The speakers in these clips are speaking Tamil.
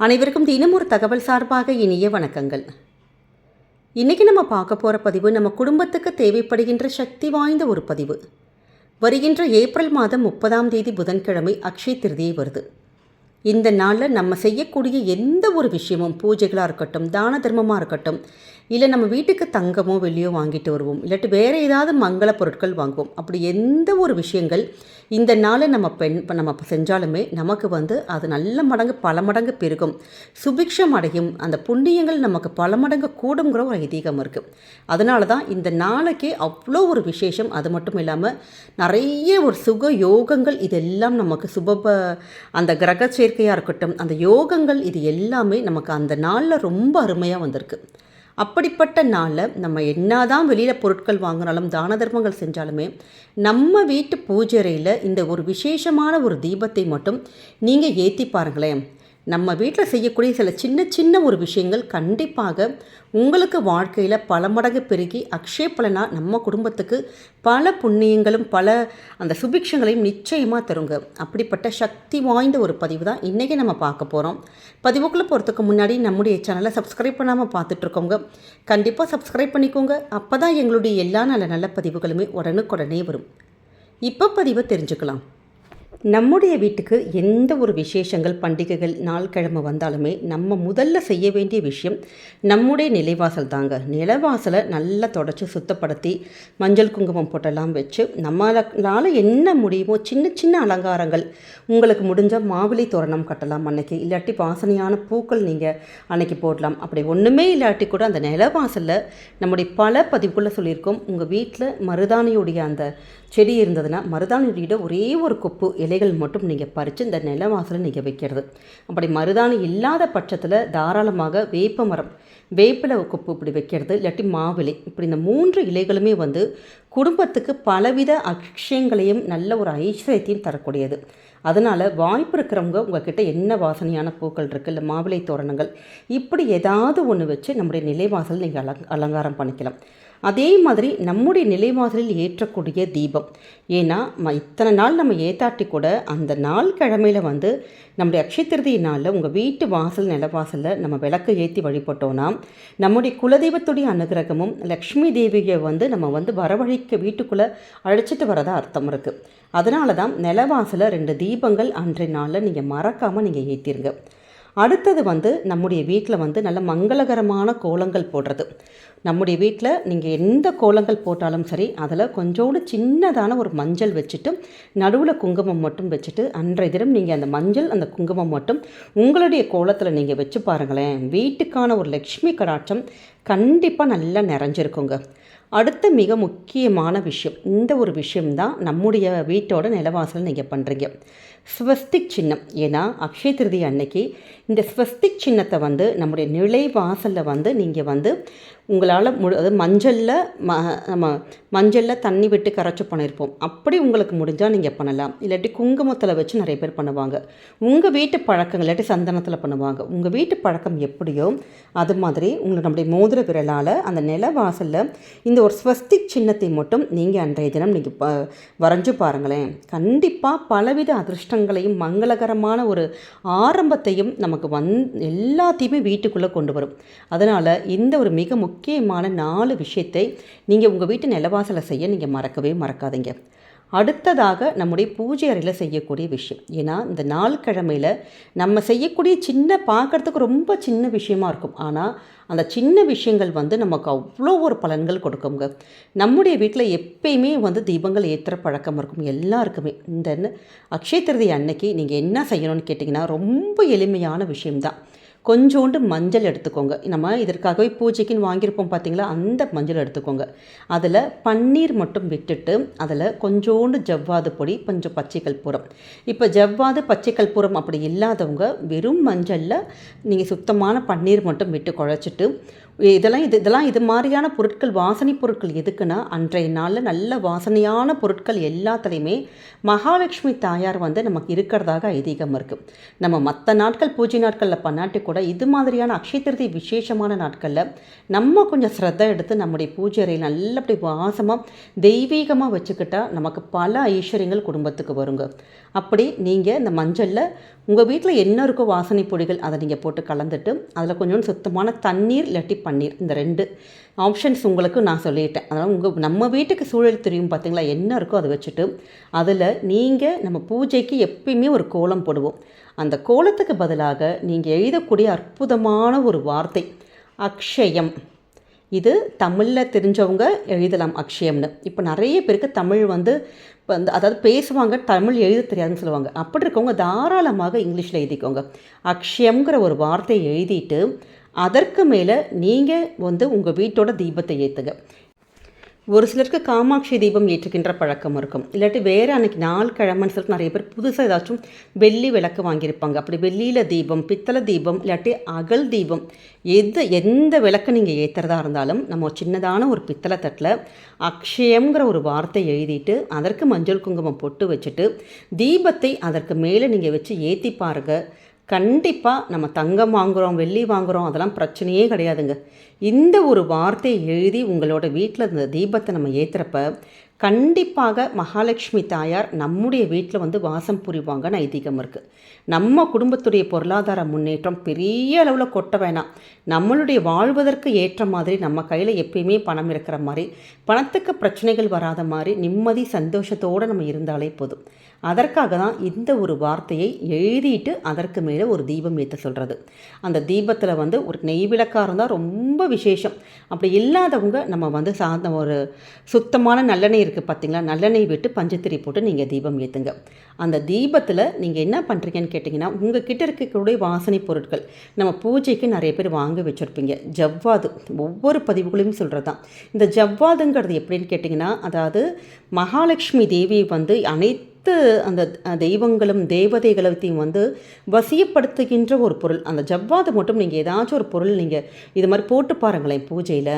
அனைவருக்கும் தினம் ஒரு தகவல் சார்பாக இனிய வணக்கங்கள். இன்றைக்கி நம்ம பார்க்க போகிற பதிவு நம்ம குடும்பத்துக்கு தேவைப்படுகின்ற சக்தி வாய்ந்த ஒரு பதிவு. வருகின்ற ஏப்ரல் மாதம் முப்பதாம் தேதி புதன்கிழமை அக்ஷய திருதியை வருது. இந்த நாளில் நம்ம செய்யக்கூடிய எந்த ஒரு விஷயமும் பூஜைகளாக இருக்கட்டும் தான தர்மமாக இருக்கட்டும் இல்லை நம்ம வீட்டுக்கு தங்கமோ வெளியோ வாங்கிட்டு வருவோம். இல்லாட்டி வேறு ஏதாவது மங்கள பொருட்கள் வாங்குவோம். அப்படி எந்த ஒரு விஷயங்கள் இந்த நாளை நம்ம பெண் நம்ம செஞ்சாலுமே நமக்கு வந்து அது நல்ல மடங்கு பல மடங்கு பெருகும். சுபிக்ஷம் அடையும். அந்த புண்ணியங்கள் நமக்கு பல மடங்கு கூடுங்கிற ஒரு ஐதீகம் இருக்குது அதனால தான் இந்த நாளைக்கே அவ்வளோ ஒரு விசேஷம். அது மட்டும் இல்லாமல் நிறைய ஒரு சுக யோகங்கள் இதெல்லாம் நமக்கு சுப அந்த கிரக சேர்க்கையாக இருக்கட்டும் அந்த யோகங்கள் இது எல்லாமே நமக்கு அந்த நாளில் ரொம்ப அருமையாக வந்திருக்கு. அப்படிப்பட்ட நாளில் நம்ம என்னதான் வெளியில் பொருட்கள் வாங்கினாலும் தான தர்மங்கள் செஞ்சாலுமே நம்ம வீட்டு பூஜை இந்த ஒரு விசேஷமான ஒரு தீபத்தை மட்டும் நீங்கள் ஏற்றி பாருங்களேன். நம்ம வீட்டில் செய்யக்கூடிய சில சின்ன சின்ன ஒரு விஷயங்கள் கண்டிப்பாக உங்களுக்கு வாழ்க்கையில் பல மடங்கு பெருகி அக்ஷய பலனாக நம்ம குடும்பத்துக்கு பல புண்ணியங்களும் பல அந்த சுபிக்ஷங்களையும் நிச்சயமாக தருங்க. அப்படிப்பட்ட சக்தி வாய்ந்த ஒரு பதிவு தான் இன்றைக்கி நம்ம பார்க்க போகிறோம் பதிவுக்குள்ளே போகிறதுக்கு முன்னாடி நம்முடைய சேனலை சப்ஸ்கிரைப் பண்ணாமல் பார்த்துட்ருக்கோங்க. கண்டிப்பாக சப்ஸ்கிரைப் பண்ணிக்கோங்க. அப்போ தான் எங்களுடைய எல்லா நல்ல நல்ல பதிவுகளுமே உடனுக்குடனே வரும். இப்போ பதிவை தெரிஞ்சுக்கலாம். நம்முடைய வீட்டுக்கு எந்த ஒரு விசேஷங்கள் பண்டிகைகள் நாள் கிழமை வந்தாலுமே நம்ம முதல்ல செய்ய வேண்டிய விஷயம் நம்முடைய நிலைவாசல் தாங்க. நிலவாசலை நல்லா தொடச்சி சுத்தப்படுத்தி மஞ்சள் குங்குமம் போட்டெல்லாம் வச்சு நம்மளால் என்ன முடியுமோ சின்ன சின்ன அலங்காரங்கள் உங்களுக்கு முடிஞ்ச மாவிலை தோரணம் கட்டலாம் அன்னைக்கு. இல்லாட்டி வாசனையான பூக்கள் நீங்கள் அன்னைக்கு போடலாம். அப்படி ஒன்றுமே இல்லாட்டி கூட அந்த நிலவாசலில் நம்முடைய பல பதிவுக்குள்ளே சொல்லியிருக்கோம். உங்கள் வீட்டில் மருதாணியுடைய அந்த செடி இருந்ததுன்னா மருதாணியுடைய ஒரே ஒரு கொப்பு இலைகள் மட்டும் நீங்கள் பறித்து இந்த நிலவாசலை நீங்கள் வைக்கிறது. அப்படி மருதாணி இல்லாத பட்சத்தில் தாராளமாக வேப்ப மரம் வேப்பிலை கொப்பு இப்படி வைக்கிறது இல்லாட்டி மாவிலை இப்படி இந்த மூன்று இலைகளுமே வந்து குடும்பத்துக்கு பலவித அக்ஷயங்களையும் நல்ல ஒரு ஐஸ்வர்யத்தையும் தரக்கூடியது. அதனால் வாய்ப்பு இருக்கிறவங்க உங்ககிட்ட என்ன வாசனையான பூக்கள் இருக்குது இல்லை மாவிலை தோரணங்கள் இப்படி ஏதாவது ஒன்று வச்சு நம்முடைய நிலைவாசல் நீங்கள் அலங் அலங்காரம் பண்ணிக்கலாம். அதே மாதிரி நம்முடைய நிலைவாசலில் ஏற்றக்கூடிய தீபம். ஏன்னா ம இத்தனை நாள் நம்ம ஏத்தாட்டி கூட அந்த நாள் கிழமையில் வந்து நம்முடைய அக்ஷயத்திருதி நாளில் உங்கள் வீட்டு வாசல் நிலவாசலில் நம்ம விளக்கு ஏற்றி வழிபட்டோன்னா நம்முடைய குலதெய்வத்துடைய அனுகிரகமும் லக்ஷ்மி தேவியை வந்து நம்ம வந்து வரவழைக்க வீட்டுக்குள்ளே அழைச்சிட்டு வரதா அர்த்தம் இருக்குது அதனால தான் நிலவாசலில் ரெண்டு தீபங்கள் அன்றைய நாளில் நீங்கள் மறக்காமல் நீங்கள் ஏற்றிருங்க அடுத்தது வந்து நம்முடைய வீட்டில் வந்து நல்ல மங்களகரமான கோலங்கள் போடுறது. நம்முடைய வீட்டில் நீங்கள் எந்த கோலங்கள் போட்டாலும் சரி அதில் கொஞ்சோண்டு சின்னதான ஒரு மஞ்சள் வச்சுட்டு நடுவில் குங்குமம் மட்டும் வச்சுட்டு அன்றைய தினம் நீங்கள் அந்த மஞ்சள் அந்த குங்குமம் மட்டும் உங்களுடைய கோலத்தில் நீங்கள் வச்சு பாருங்களேன். வீட்டுக்கான ஒரு லக்ஷ்மி கடாட்சம் கண்டிப்பாக நல்லா நிறைஞ்சிருக்குங்க. அடுத்த மிக முக்கியமான விஷயம் இந்த ஒரு விஷயம்தான் நம்முடைய வீட்டோட நிலவாசல் நீங்கள் பண்ணுறீங்க ஸ்வஸ்திக் சின்னம். ஏன்னா அக்ஷய திருதி அன்னைக்கு இந்த ஸ்வஸ்திக் சின்னத்தை வந்து நம்முடைய நிலை வாசலில் வந்து நீங்கள் வந்து உங்களால் முழு அது மஞ்சளில் ம நம்ம மஞ்சளில் தண்ணி விட்டு கரைச்சி பண்ணியிருப்போம் அப்படி உங்களுக்கு முடிஞ்சால் நீங்கள் பண்ணலாம். இல்லாட்டி குங்குமத்தில் வச்சு நிறைய பேர் பண்ணுவாங்க. உங்கள் வீட்டு பழக்கம் இல்லாட்டி சந்தனத்தில் பண்ணுவாங்க. உங்கள் வீட்டு பழக்கம் எப்படியோ அது மாதிரி உங்களை நம்முடைய மோதிர விரலால் அந்த நில வாசலில் இந்த ஒரு ஸ்வஸ்திக் சின்னத்தை மட்டும் நீங்கள் அன்றைய தினம் நீங்கள் ப வரைஞ்சு பாருங்களேன். கண்டிப்பாக பலவித அதிர்ஷ்டங்களையும் மங்களகரமான ஒரு ஆரம்பத்தையும் நமக்கு வந் எல்லாத்தையுமே வீட்டுக்குள்ளே கொண்டு வரும். அதனால் இந்த ஒரு மிக முக்கிய முக்கியமான நாலு விஷயத்தை நீங்கள் உங்கள் வீட்டு நிலவாசலை செய்ய நீங்கள் மறக்கவே மறக்காதீங்க. அடுத்ததாக நம்முடைய பூஜை அறையில் செய்யக்கூடிய விஷயம். ஏன்னா இந்த நாள் கிழமையில் நம்ம செய்யக்கூடிய சின்ன பார்க்குறதுக்கு ரொம்ப சின்ன விஷயமா இருக்கும். ஆனால் அந்த சின்ன விஷயங்கள் வந்து நமக்கு அவ்வளோ ஒரு பலன்கள் கொடுக்குங்க. நம்முடைய வீட்டில் எப்பயுமே வந்து தீபங்கள் ஏற்றுற பழக்கம் இருக்கும் எல்லாருக்குமே. இந்த அக்ஷய திருதி அன்னைக்கு நீங்கள் என்ன செய்யணும்னு கேட்டிங்கன்னா ரொம்ப எளிமையான விஷயம்தான். கொஞ்சோண்டு மஞ்சள் எடுத்துக்கோங்க. நம்ம இதற்காகவே பூஜைக்குன்னு வாங்கியிருப்போம் பார்த்தீங்களா? அந்த மஞ்சள் எடுத்துக்கோங்க. அதில் பன்னீர் மட்டும் விட்டுட்டு அதில் கொஞ்சோண்டு ஜவ்வாது பொடி கொஞ்சம் பச்சை கற்பூரம் இப்போ ஜவ்வாது பச்சை கற்பூரம் அப்படி இல்லாதவங்க வெறும் மஞ்சளில் நீங்கள் சுத்தமான பன்னீர் மட்டும் விட்டு குழச்சிட்டு இதெல்லாம் இது இதெல்லாம் இது மாதிரியான பொருட்கள் வாசனை பொருட்கள் எதுக்குன்னா அன்றைய நாளில் நல்ல வாசனையான பொருட்கள் எல்லாத்துலேயுமே மகாலட்சுமி தாயார் வந்து நமக்கு இருக்கிறதாக ஐதீகம் இருக்குது நம்ம மற்ற நாட்கள் பூஜை நாட்களில் பண்ணாட்டி கூட இது மாதிரியான அக்ஷய திருதி விசேஷமான நாட்களில் நம்ம கொஞ்சம் ஸ்ரத்தை எடுத்து நம்முடைய பூஜை அறையில் நல்லபடி வாசமாக தெய்வீகமாக வச்சுக்கிட்டால் நமக்கு பல ஐஸ்வர்யங்கள் குடும்பத்துக்கு வருங்க. அப்படி நீங்கள் இந்த மஞ்சளில் உங்கள் வீட்டில் என்ன இருக்கோ வாசனை பொடிகள் அதை நீங்கள் போட்டு கலந்துட்டு அதில் கொஞ்சோண்டு சுத்தமான தண்ணீர் இல்லாட்டி பன்னீர். இந்த ரெண்டு ஆப்ஷன்ஸ் உங்களுக்கு நான் சொல்லிட்டேன். அதனால் உங்கள் நம்ம வீட்டுக்கு சூழல் தெரியும் பார்த்தீங்களா என்ன இருக்கோ அதை வச்சுட்டு அதில் நீங்கள் நம்ம பூஜைக்கு எப்பயுமே ஒரு கோலம் போடுவோம். அந்த கோலத்துக்கு பதிலாக நீங்கள் எழுதக்கூடிய அற்புதமான ஒரு வார்த்தை அக்ஷயம். இது தமிழில் தெரிஞ்சவங்க எழுதலாம் அக்ஷயம்னு. இப்போ நிறைய பேருக்கு தமிழ் வந்து இப்போ வந்து அதாவது பேசுவாங்க தமிழ் எழுத தெரியாதுன்னு சொல்லுவாங்க. அப்படி இருக்கவங்க தாராளமாக இங்கிலீஷில் எழுதிக்கோங்க. அக்ஷயம்ங்கிற ஒரு வார்த்தையை எழுதிட்டு அதற்கு மேலே நீங்கள் வந்து உங்கள் வீட்டோட தீபத்தை ஏற்றுங்க ஒரு சிலருக்கு காமாட்சி தீபம் ஏற்றுக்கின்ற பழக்கம் இருக்கும். இல்லாட்டி வேறு அன்றைக்கி நாள் கிழமைன்னு சொல்லிட்டு நிறைய பேர் புதுசாக ஏதாச்சும் வெள்ளி விளக்கு வாங்கியிருப்பாங்க. அப்படி வெள்ளியில் தீபம் பித்தளை தீபம் இல்லாட்டி அகல் தீபம் எது எந்த விளக்கு நீங்கள் ஏற்றுறதா இருந்தாலும் நம்ம ஒரு சின்னதான ஒரு பித்தளை தட்டில் அக்ஷயங்கிற ஒரு வார்த்தை எழுதிட்டு அதற்கு மஞ்சள் குங்குமம் பொட்டு வச்சுட்டு தீபத்தை அதற்கு மேலே நீங்கள் வச்சு ஏற்றி பாருங்கள் கண்டிப்பாக நம்ம தங்கம் வாங்குகிறோம் வெள்ளி வாங்குகிறோம் அதெல்லாம் பிரச்சனையே கிடையாதுங்க. இந்த ஒரு வார்த்தையை எழுதி உங்களோட வீட்டில் இந்த தீபத்தை நம்ம ஏற்றுறப்ப கண்டிப்பாக மகாலட்சுமி தாயார் நம்முடைய வீட்டில் வந்து வாசம் புரிவாங்கன்னு ஐதீகம் இருக்குது நம்ம குடும்பத்துடைய பொருளாதார முன்னேற்றம் பெரிய அளவில் கொட்ட வேணாம். நம்மளுடைய வாழ்வதற்கு ஏற்ற மாதிரி நம்ம கையில் எப்பயுமே பணம் இருக்கிற மாதிரி பணத்துக்கு பிரச்சனைகள் வராத மாதிரி நிம்மதி சந்தோஷத்தோடு நம்ம இருந்தாலே போதும். அதற்காக தான் இந்த ஒரு வார்த்தையை எழுதிட்டு அதற்கு மேலே ஒரு தீபம் ஏற்ற சொல்கிறது அந்த தீபத்தில் வந்து ஒரு நெய் விளக்காக இருந்தால் ரொம்ப விசேஷம். அப்படி இல்லாதவங்க நம்ம வந்து சார்ந்த ஒரு சுத்தமான நல்லெண்ணெய் இருக்குது பார்த்தீங்களா நல்லெண்ணெய் விட்டு பஞ்சத்திரி போட்டு நீங்கள் தீபம் ஏற்றுங்க அந்த தீபத்தில் நீங்கள் என்ன பண்ணுறீங்கன்னு கேட்டிங்கன்னா உங்கள் கிட்ட இருக்கக்கூடிய வாசனை பொருட்கள். நம்ம பூஜைக்கு நிறைய பேர் வாங்கி வச்சுருப்பீங்க. ஜவ்வாது ஒவ்வொரு பதிவுகளையும் சொல்கிறது தான் இந்த ஜவ்வாதுங்கிறது எப்படின்னு கேட்டிங்கன்னா அதாவது மகாலட்சுமி தேவி வந்து அனைத்து அனைத்து அந்த தெய்வங்களும் தேவதைகளையும் வந்து வசியப்படுத்துகின்ற ஒரு பொருள். அந்த ஜவ்வாது மட்டும் நீங்கள் ஏதாச்சும் ஒரு பொருள் நீங்கள் இது மாதிரி போட்டு பாருங்களேன் பூஜையில்.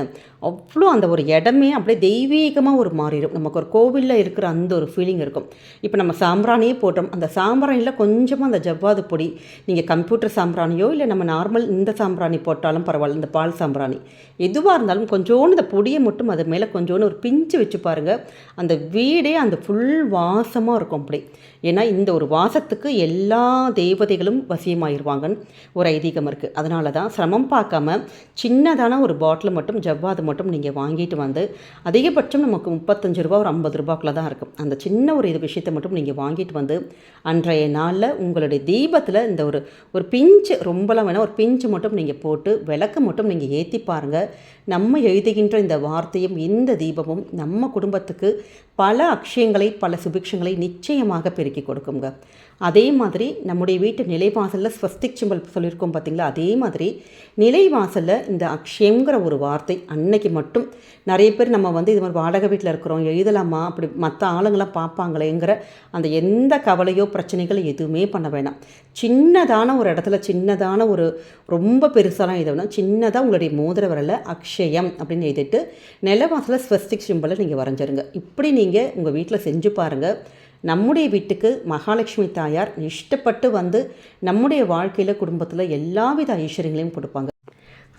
அவ்வளோ அந்த ஒரு இடமே அப்படியே தெய்வீகமாக ஒரு மாறிடும். நமக்கு ஒரு கோவிலில் இருக்கிற அந்த ஒரு ஃபீலிங் இருக்கும். இப்போ நம்ம சாம்பிராணியே போட்டோம். அந்த சாம்பிராணியில் கொஞ்சமாக அந்த ஜவ்வாது பொடி நீங்கள் கம்ப்யூட்டர் சாம்பிராணியோ இல்லை நம்ம நார்மல் இந்த சாம்பிராணி போட்டாலும் பரவாயில்ல இந்த பால் சாம்பிராணி. எதுவாக இருந்தாலும் கொஞ்சோண்டு இந்த பொடியை மட்டும் அது மேலே கொஞ்சோண்டு ஒரு பிஞ்சு வச்சு பாருங்கள் அந்த வீடே அந்த ஃபுல் வாசமாக இருக்கும். அப்படி ஏன்னா இந்த ஒரு வாசத்துக்கு எல்லா தேவதைகளும் வசியமாயிருவாங்கன்னு ஒரு ஐதீகம் இருக்குது அதனால தான் சிரமம் பார்க்காம சின்னதான ஒரு பாட்டில் மட்டும் ஜவ்வாது மட்டும் நீங்கள் வாங்கிட்டு வந்து அதிகபட்சம் நமக்கு முப்பத்தஞ்சு ரூபா ஒரு ஐம்பது ரூபாக்குள்ள தான் இருக்கும். அந்த சின்ன ஒரு இது விஷயத்தை மட்டும் நீங்கள் வாங்கிட்டு வந்து அன்றைய நாளில் உங்களுடைய தீபத்தில் இந்த ஒரு ஒரு பிஞ்சு ரொம்பலாம் வேணால் ஒரு பிஞ்சு மட்டும் நீங்கள் போட்டு விளக்கு மட்டும் நீங்கள் ஏற்றி பாருங்கள் நம்ம எழுதுகின்ற இந்த வார்த்தையும் இந்த தீபமும் நம்ம குடும்பத்துக்கு பல அக்ஷயங்களை பல சுபிக்ஷங்களை நிச்சயமாக பெருக்கி கொடுக்குங்க. அதே மாதிரி நம்முடைய வீட்டு நிலைவாசலில் ஸ்வஸ்திக் சிம்பல் சொல்லியிருக்கோம் பார்த்தீங்களா? அதே மாதிரி நிலைவாசலில் இந்த அக்ஷயங்கிற ஒரு வார்த்தை அன்னைக்கு மட்டும் நிறைய பேர் நம்ம வந்து இது மாதிரி வாடகை வீட்டில் இருக்கிறோம் எழுதலாமா? அப்படி மற்ற ஆளுங்களாம் பார்ப்பாங்களேங்கிற அந்த எந்த கவலையோ பிரச்சனைகளோ எதுவுமே பண்ண வேணாம். சின்னதான ஒரு இடத்துல சின்னதான ஒரு ரொம்ப பெருசாலாம் எழுதணும் சின்னதாக உங்களுடைய மோதிர வரல அக்ஷயம் அப்படின்னு எழுதிட்டு நிலவாசலில் ஸ்வஸ்திக் சிம்பலை நீங்கள் வரைஞ்சிருங்க. இப்படி நீங்கள் உங்கள் வீட்டில் செஞ்சு பாருங்கள் நம்முடைய வீட்டுக்கு மகாலட்சுமி தாயார் இஷ்டப்பட்டு வந்து நம்முடைய வாழ்க்கையில் குடும்பத்தில் எல்லாவித ஐஸ்வர்யங்களையும் கொடுப்பாங்க.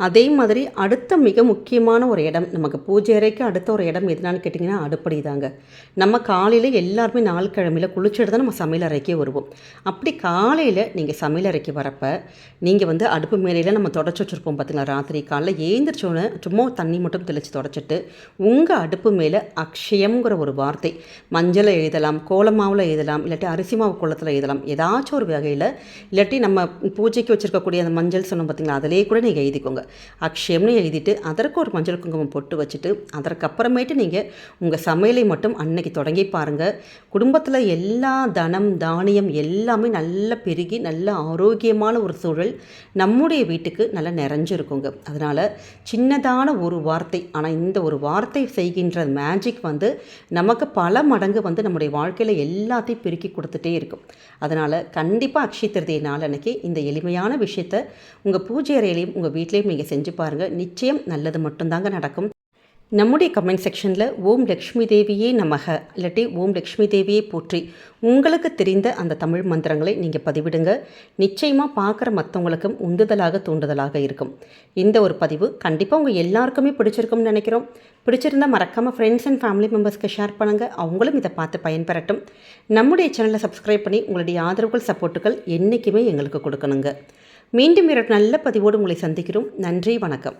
அதே மாதிரி அடுத்த மிக முக்கியமான ஒரு இடம் நமக்கு பூஜை அறைக்கு அடுத்த ஒரு இடம் எதுனான்னு கேட்டிங்கன்னா அடுப்படி தாங்க. நம்ம காலையில் எல்லாருமே நாள் கிழமையில் குளிச்சுட்டு தான் நம்ம சமையல் அறைக்கே வருவோம். அப்படி காலையில் நீங்கள் சமையல் அறைக்கு வரப்போ நீங்கள் வந்து அடுப்பு மேலையில் நம்ம தொடச்சி வச்சுருப்போம் பார்த்தீங்களா ராத்திரி காலையில் ஏந்திரிச்சோன்னே சும்மா தண்ணி மட்டும் தெளித்து தொடச்சிட்டு உங்கள் அடுப்பு மேலே அக்ஷயம்ங்கிற ஒரு வார்த்தை மஞ்சளை எழுதலாம் கோலமாவில் எழுதலாம் இல்லாட்டி அரிசி மாவு குளத்தில் எழுதலாம் ஏதாச்சும் ஒரு வகையில் இல்லாட்டி நம்ம பூஜைக்கு வச்சுருக்கக்கூடிய அந்த மஞ்சள் சொன்னோம் பார்த்தீங்களா அதிலே கூட நீங்கள் எழுதிக்கோங்க. அக்ஷயம்னு எழுதிட்டு அதற்கு ஒரு மஞ்சள் குங்குமம் பொட்டு வச்சுட்டு அதற்கப்புறமேட்டு நீங்கள் உங்கள் சமையலை மட்டும் அன்னைக்கு தொடங்கி பாருங்கள் குடும்பத்தில் எல்லா தனம் தானியம் எல்லாமே நல்லா பெருகி நல்ல ஆரோக்கியமான ஒரு சூழல் நம்முடைய வீட்டுக்கு நல்லா நிறைஞ்சிருக்குங்க. அதனால் சின்னதான ஒரு வார்த்தை ஆனால் இந்த ஒரு வார்த்தை செய்கின்ற மேஜிக் வந்து நமக்கு பல மடங்கு வந்து நம்முடைய வாழ்க்கையில் எல்லாத்தையும் பெருக்கி கொடுத்துட்டே இருக்கும். அதனால் கண்டிப்பாக அக்ஷய திருதிய நாள் அன்னைக்கு இந்த எளிமையான விஷயத்தை உங்கள் பூஜை அறையிலையும் உங்கள் வீட்லேயும் நீங்கள் செஞ்சு பாருங்கள் நிச்சயம் நல்லது மட்டும்தாங்க நடக்கும். நம்முடைய கமெண்ட் செக்ஷனில் ஓம் லக்ஷ்மி தேவியே நமக இல்லாட்டி ஓம் லக்ஷ்மி தேவியே போற்றி. உங்களுக்கு தெரிந்த அந்த தமிழ் மந்திரங்களை நீங்கள் பதிவிடுங்க. நிச்சயமாக பார்க்குற மற்றவங்களுக்கும் உந்துதலாக தூண்டுதலாக இருக்கும். இந்த ஒரு பதிவு கண்டிப்பாக உங்கள் எல்லாருக்குமே பிடிச்சிருக்கும்னு நினைக்கிறோம். பிடிச்சிருந்தால் மறக்காமல் ஃப்ரெண்ட்ஸ் அண்ட் ஃபேமிலி மெம்பர்ஸ்க்கு ஷேர் பண்ணுங்கள் அவங்களும் இதை பார்த்து பயன்பெறட்டும். நம்முடைய சேனலை சப்ஸ்கிரைப் பண்ணி உங்களுடைய ஆதரவுகள் சப்போர்ட்டுகள் என்றைக்குமே எங்களுக்கு கொடுக்கணுங்க. மீண்டும் வேறு நல்ல பதிவோடு உங்களை சந்திக்கிறோம். நன்றி வணக்கம்.